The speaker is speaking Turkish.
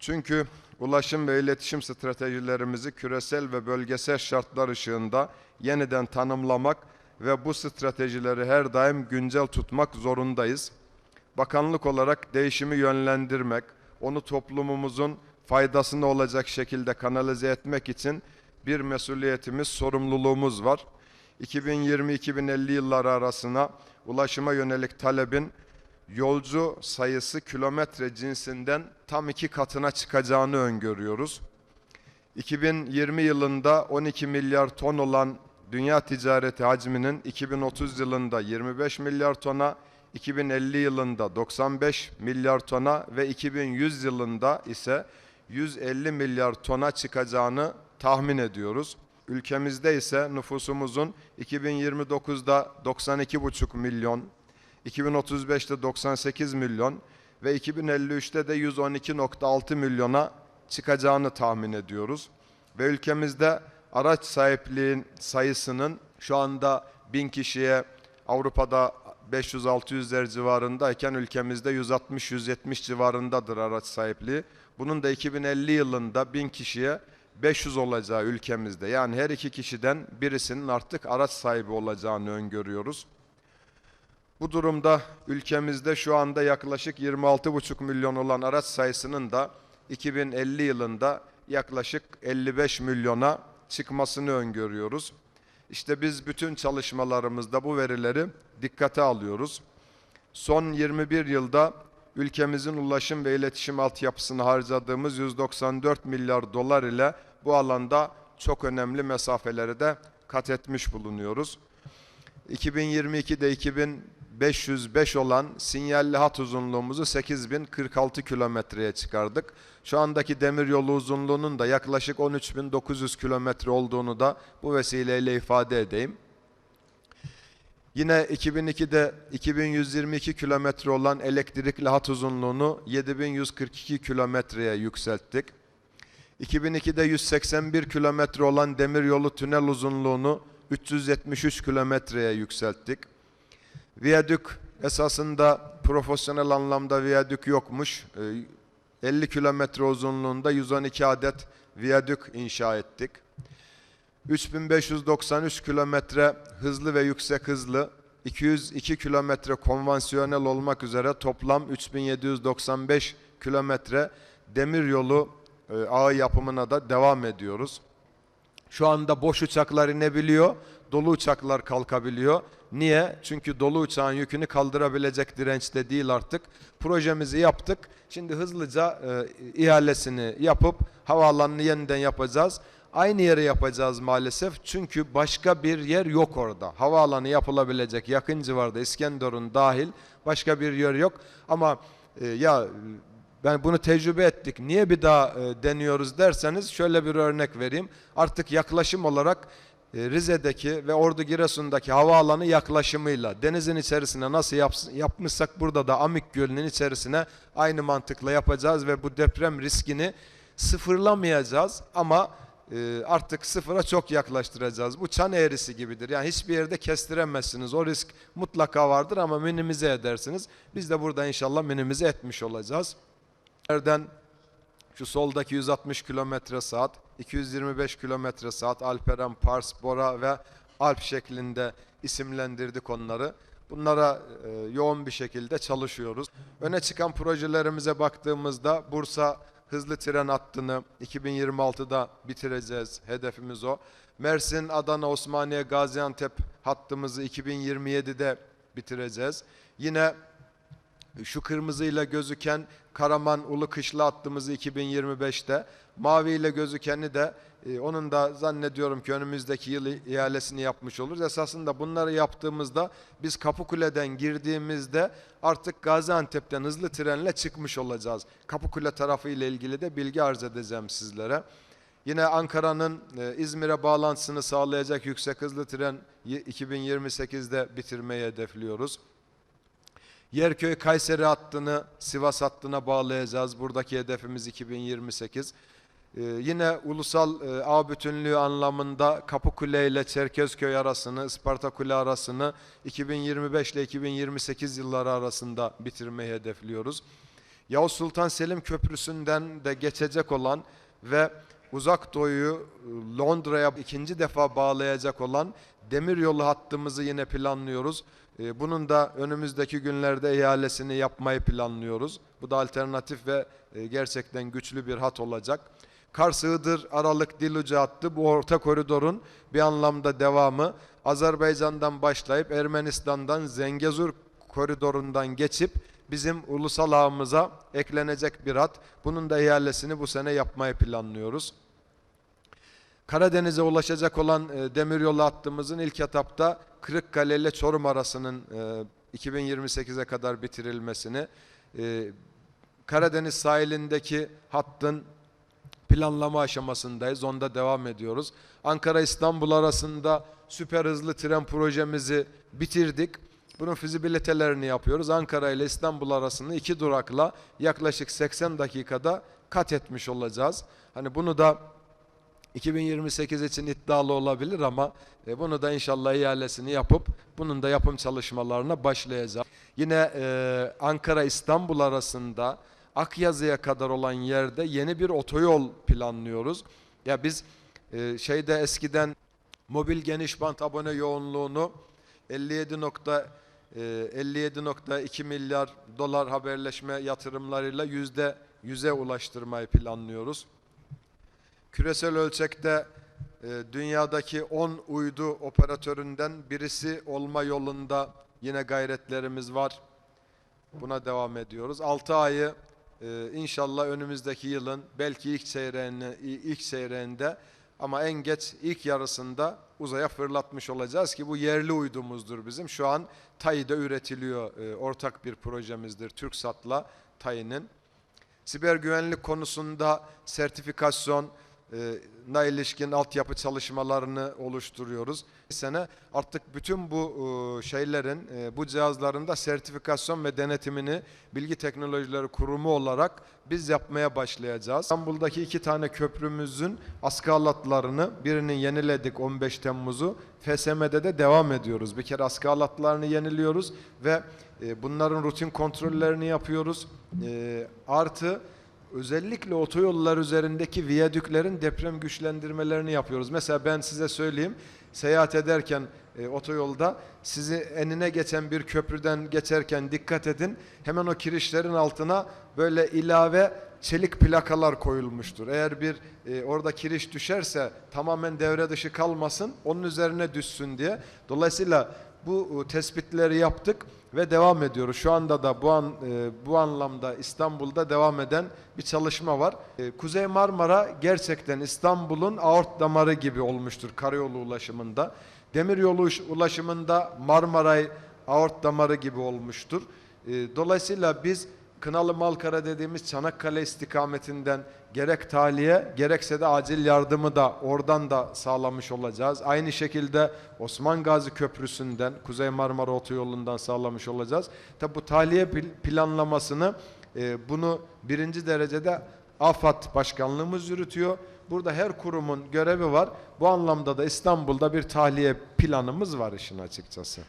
Çünkü ulaşım ve iletişim stratejilerimizi küresel ve bölgesel şartlar ışığında yeniden tanımlamak ve bu stratejileri her daim güncel tutmak zorundayız. Bakanlık olarak değişimi yönlendirmek, onu toplumumuzun faydasına olacak şekilde kanalize etmek için bir mesuliyetimiz, sorumluluğumuz var. 2020-2050 yılları arasına ulaşıma yönelik talebin yolcu sayısı kilometre cinsinden tam iki katına çıkacağını öngörüyoruz. 2020 yılında 12 milyar ton olan dünya ticareti hacminin 2030 yılında 25 milyar tona, 2050 yılında 95 milyar tona ve 2100 yılında ise 150 milyar tona çıkacağını tahmin ediyoruz. Ülkemizde ise nüfusumuzun 2029'da 92,5 milyon, 2035'te 98 milyon ve 2053'te de 112.6 milyona çıkacağını tahmin ediyoruz. Ve ülkemizde araç sahipliğin sayısının şu anda 1000 kişiye Avrupa'da 500-600'ler civarındayken ülkemizde 160-170 civarındadır araç sahipliği. Bunun da 2050 yılında 1000 kişiye 500 olacağı ülkemizde. Yani her iki kişiden birisinin artık araç sahibi olacağını öngörüyoruz. Bu durumda ülkemizde şu anda yaklaşık 26,5 milyon olan araç sayısının da 2050 yılında yaklaşık 55 milyona çıkmasını öngörüyoruz. İşte biz bütün çalışmalarımızda bu verileri dikkate alıyoruz. Son 21 yılda ülkemizin ulaşım ve iletişim altyapısını harcadığımız 194 milyar dolar ile bu alanda çok önemli mesafeleri de kat etmiş bulunuyoruz. 2022'de 2505 olan sinyalli hat uzunluğumuzu 8046 kilometreye çıkardık. Şu andaki demiryolu uzunluğunun da yaklaşık 13900 kilometre olduğunu da bu vesileyle ifade edeyim. Yine 2002'de 2122 kilometre olan elektrikli hat uzunluğunu 7142 kilometreye yükselttik. 2002'de 181 kilometre olan demiryolu tünel uzunluğunu 373 kilometreye yükselttik. Viyadük esasında profesyonel anlamda viyadük yokmuş. Ee, 50 kilometre uzunluğunda 112 adet viyadük inşa ettik. 3593 kilometre hızlı ve yüksek hızlı, 202 kilometre konvansiyonel olmak üzere toplam 3795 kilometre demiryolu e, ağı yapımına da devam ediyoruz. Şu anda boş uçaklar inebiliyor, dolu uçaklar kalkabiliyor. Niye? Çünkü dolu uçağın yükünü kaldırabilecek dirençte değil artık. Projemizi yaptık. Şimdi hızlıca e, ihalesini yapıp havaalanını yeniden yapacağız. Aynı yere yapacağız maalesef. Çünkü başka bir yer yok orada. Havaalanı yapılabilecek yakın civarda İskenderun dahil başka bir yer yok. Ama e, ya ben bunu tecrübe ettik. Niye bir daha e, deniyoruz derseniz şöyle bir örnek vereyim. Artık yaklaşım olarak Rize'deki ve Ordu Giresun'daki havaalanı yaklaşımıyla denizin içerisine nasıl yaps- yapmışsak burada da Amik Gölü'nün içerisine aynı mantıkla yapacağız ve bu deprem riskini sıfırlamayacağız ama e, artık sıfıra çok yaklaştıracağız. Bu çan eğrisi gibidir. Yani hiçbir yerde kestiremezsiniz. O risk mutlaka vardır ama minimize edersiniz. Biz de burada inşallah minimize etmiş olacağız. Nereden şu soldaki 160 kilometre saat, 225 kilometre saat Alperen, Pars, Bora ve Alp şeklinde isimlendirdik onları. Bunlara e, yoğun bir şekilde çalışıyoruz. Öne çıkan projelerimize baktığımızda Bursa hızlı tren hattını 2026'da bitireceğiz. Hedefimiz o. Mersin, Adana, Osmaniye, Gaziantep hattımızı 2027'de bitireceğiz. Yine şu kırmızıyla gözüken Karaman Ulu Kışla hattımızı 2025'te, mavi ile gözükeni de e, onun da zannediyorum ki önümüzdeki yıl ihalesini yapmış oluruz. Esasında bunları yaptığımızda biz Kapıkule'den girdiğimizde artık Gaziantep'ten hızlı trenle çıkmış olacağız. Kapıkule tarafı ile ilgili de bilgi arz edeceğim sizlere. Yine Ankara'nın e, İzmir'e bağlantısını sağlayacak yüksek hızlı tren y- 2028'de bitirmeyi hedefliyoruz. Yerköy Kayseri hattını Sivas hattına bağlayacağız. Buradaki hedefimiz 2028. Ee, yine ulusal e, ağ bütünlüğü anlamında Kapıkule ile Çerkezköy arasını, Isparta Kule arasını 2025 ile 2028 yılları arasında bitirmeyi hedefliyoruz. Yavuz Sultan Selim Köprüsü'nden de geçecek olan ve Uzak Doğu'yu e, Londra'ya ikinci defa bağlayacak olan demiryolu hattımızı yine planlıyoruz. E, Bunun da önümüzdeki günlerde ihalesini yapmayı planlıyoruz. Bu da alternatif ve e, gerçekten güçlü bir hat olacak. Kars Iğdır Aralık Dilucu hattı bu orta koridorun bir anlamda devamı. Azerbaycan'dan başlayıp Ermenistan'dan Zengezur koridorundan geçip bizim ulusal ağımıza eklenecek bir hat. Bunun da ihalesini bu sene yapmayı planlıyoruz. Karadeniz'e ulaşacak olan e, demiryolu hattımızın ilk etapta Kırıkkale ile Çorum arasının e, 2028'e kadar bitirilmesini, e, Karadeniz sahilindeki hattın planlama aşamasındayız. Onda devam ediyoruz. Ankara-İstanbul arasında süper hızlı tren projemizi bitirdik. Bunun fizibilitelerini yapıyoruz. Ankara ile İstanbul arasını iki durakla yaklaşık 80 dakikada kat etmiş olacağız. Hani bunu da 2028 için iddialı olabilir ama e, bunu da inşallah ihalesini yapıp bunun da yapım çalışmalarına başlayacağız. Yine e, Ankara İstanbul arasında Akyazı'ya kadar olan yerde yeni bir otoyol planlıyoruz. Ya biz e, şeyde eskiden mobil geniş bant abone yoğunluğunu 57 nokta e, 57.2 milyar dolar haberleşme yatırımlarıyla yüzde yüze ulaştırmayı planlıyoruz. Küresel ölçekte e, dünyadaki 10 uydu operatöründen birisi olma yolunda yine gayretlerimiz var. Buna devam ediyoruz. 6 ayı e, inşallah önümüzdeki yılın belki ilk çeyreğinde, ilk çeyreğinde ama en geç ilk yarısında uzaya fırlatmış olacağız ki bu yerli uydumuzdur bizim. Şu an TAI'de üretiliyor. e, ortak bir projemizdir TürkSat'la TAI'nin. Siber güvenlik konusunda sertifikasyon na ilişkin altyapı çalışmalarını oluşturuyoruz. Bu sene artık bütün bu e, şeylerin, e, bu cihazların da sertifikasyon ve denetimini Bilgi Teknolojileri Kurumu olarak biz yapmaya başlayacağız. İstanbul'daki iki tane köprümüzün askı halatlarını birini yeniledik 15 Temmuz'u. FSM'de de devam ediyoruz. Bir kere askı halatlarını yeniliyoruz ve e, bunların rutin kontrollerini yapıyoruz. E, artı özellikle otoyollar üzerindeki viyadüklerin deprem güçlendirmelerini yapıyoruz. Mesela ben size söyleyeyim, seyahat ederken e, otoyolda sizi enine geçen bir köprüden geçerken dikkat edin. Hemen o kirişlerin altına böyle ilave çelik plakalar koyulmuştur. Eğer bir e, orada kiriş düşerse tamamen devre dışı kalmasın, onun üzerine düşsün diye. Dolayısıyla bu e, tespitleri yaptık ve devam ediyoruz. Şu anda da bu an e, bu anlamda İstanbul'da devam eden bir çalışma var. E, Kuzey Marmara gerçekten İstanbul'un aort damarı gibi olmuştur karayolu ulaşımında. Demiryolu ulaşımında Marmaray aort damarı gibi olmuştur. Dolayısıyla biz Kınalı Malkara dediğimiz Çanakkale istikametinden gerek tahliye gerekse de acil yardımı da oradan da sağlamış olacağız. Aynı şekilde Osman Gazi Köprüsü'nden Kuzey Marmara Otoyolu'ndan sağlamış olacağız. Tabi bu tahliye pl- planlamasını e, bunu birinci derecede AFAD Başkanlığımız yürütüyor. Burada her kurumun görevi var. Bu anlamda da İstanbul'da bir tahliye planımız var işin açıkçası.